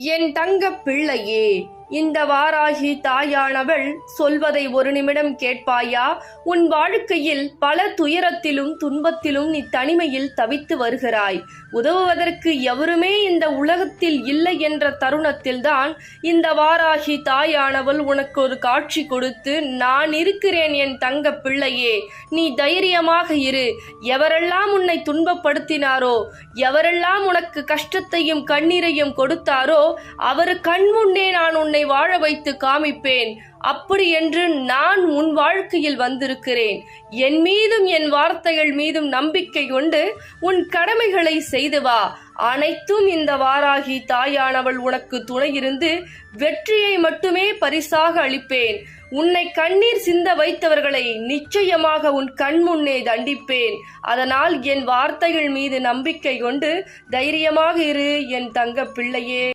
என் தங்க பிள்ளையே இந்த வாராகி தாயானவள் சொல்வதை ஒரு நிமிடம் கேட்பாயா? உன் வாழ்க்கையில் பல துயரத்திலும் துன்பத்திலும் நீ தனிமையில் தவித்து வருகிறாய். உதவுவதற்கு எவருமே இந்த உலகத்தில் இல்லை என்ற தருணத்தில்தான் இந்த வாராகி தாயானவள் உனக்கு ஒரு காட்சி கொடுத்து நான் இருக்கிறேன் என் தங்க பிள்ளையே நீ தைரியமாக இரு. எவரெல்லாம் உன்னை துன்பப்படுத்தினாரோ எவரெல்லாம் உனக்கு கஷ்டத்தையும் கண்ணீரையும் கொடுத்தாரோ அவர் கண்முன்னே நான் உன்னை வாழ வைத்து காமிப்பேன். அப்படி என்று நான் உன் வாழ்க்கையில் வந்திருக்கிறேன். என் மீதும் என் வார்த்தைகள் மீதும் நம்பிக்கை கொண்டு உன் கடமைகளை செய்து வா. அனைத்தும் இந்த வாராகி தாயானவள் உனக்கு துணையிருந்து வெற்றியை மட்டுமே பரிசாக அளிப்பேன். உன்னை கண்ணீர் சிந்த வைத்தவர்களை நிச்சயமாக உன் கண்முன்னே தண்டிப்பேன். அதனால் என் வார்த்தைகள் மீது நம்பிக்கை கொண்டு தைரியமாக இரு என் தங்க பிள்ளையே.